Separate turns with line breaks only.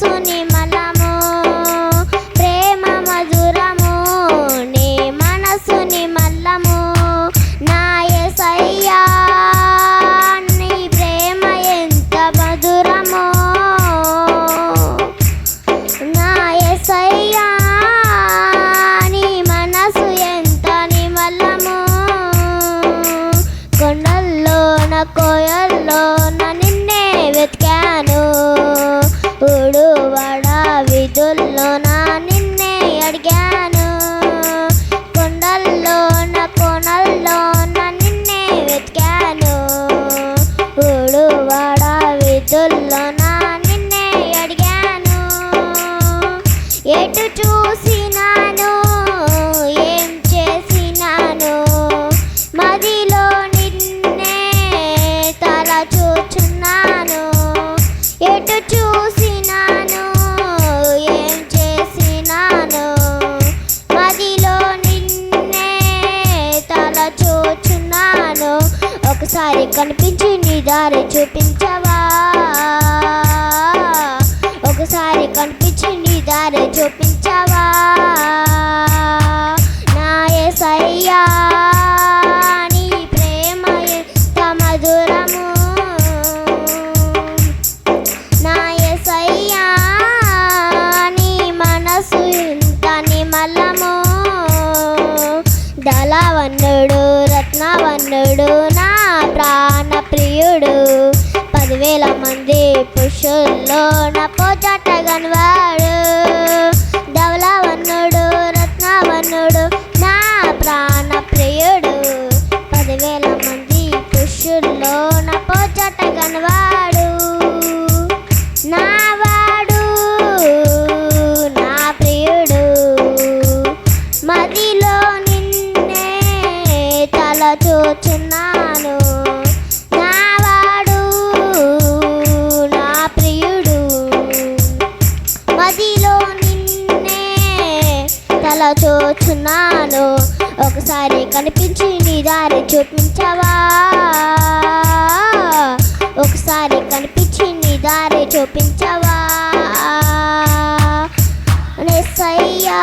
sonima. ఎటు చూసినాను? ఏం చేసినాను? మదిలో నిన్నే తల చూచున్నాను? ఒకసారి కనిపించి నీ దారి చూపించవా? రత్నవన్నుడు నా ప్రాణ ప్రియుడు. పదివేల మంది పురుషుల్లో నా పోచాట గన్వ కళ్ళ చూస్తున్నాను. ఒకసారి కనిపించి నీ దారి చూపించవా? ఒకసారి కనిపించి నీ దారి చూపించవా? నేసయ్యా